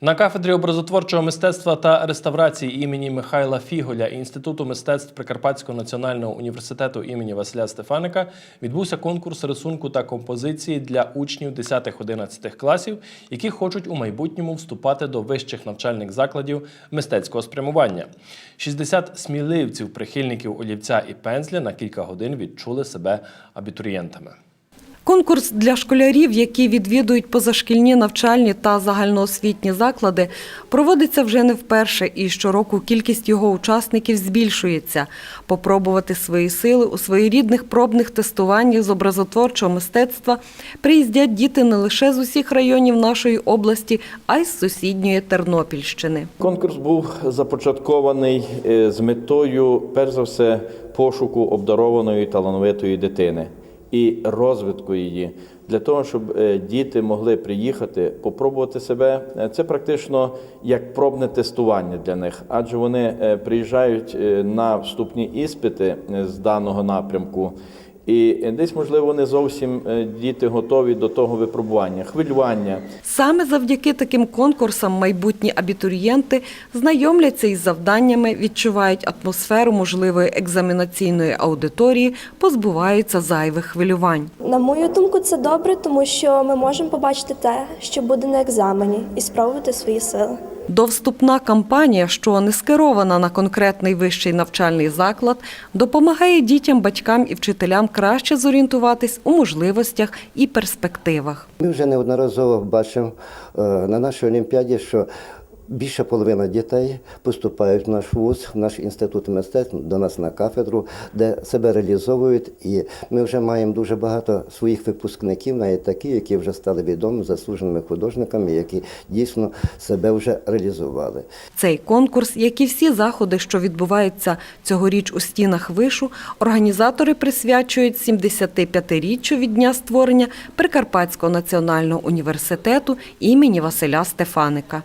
На кафедрі образотворчого мистецтва та реставрації імені Михайла Фіголя Інституту мистецтв Прикарпатського національного університету імені Василя Стефаника відбувся конкурс рисунку та композиції для учнів 10-11 класів, які хочуть у майбутньому вступати до вищих навчальних закладів мистецького спрямування. 60 сміливців, прихильників олівця і пензля на кілька годин відчули себе абітурієнтами. Конкурс для школярів, які відвідують позашкільні навчальні та загальноосвітні заклади, проводиться вже не вперше, і щороку кількість його учасників збільшується. Попробувати свої сили у своєрідних пробних тестуваннях з образотворчого мистецтва приїздять діти не лише з усіх районів нашої області, а й з сусідньої Тернопільщини. Конкурс був започаткований е, з метою, перш за все, пошуку обдарованої талановитої дитини і розвитку її. Для того, щоб е, діти могли приїхати, попробувати себе, Е, це практично як пробне тестування для них, адже вони е, приїжджають на вступні іспити з даного напрямку. І десь, можливо, не зовсім е, діти готові до того випробування, хвилювання. Саме завдяки таким конкурсам майбутні абітурієнти знайомляться із завданнями, відчувають атмосферу можливої екзаменаційної аудиторії, позбуваються зайвих хвилювань. На мою думку, це добре, тому що ми можемо побачити те, що буде на екзамені, і спробувати свої сили. Довступна кампанія, що не скерована на конкретний вищий навчальний заклад, допомагає дітям, батькам і вчителям краще зорієнтуватись у можливостях і перспективах. Ми вже неодноразово бачимо е, на нашій олімпіаді, що більша половина дітей поступають в наш вуз, в наш інститут мистецтв, до нас на кафедру, де себе реалізовують. І ми вже маємо дуже багато своїх випускників, навіть такі, які вже стали відомими заслуженими художниками, які дійсно себе вже реалізували. Цей конкурс, як і всі заходи, що відбуваються цьогоріч у стінах вишу, організатори присвячують 75-річчю від дня створення Прикарпатського національного університету імені Василя Стефаника.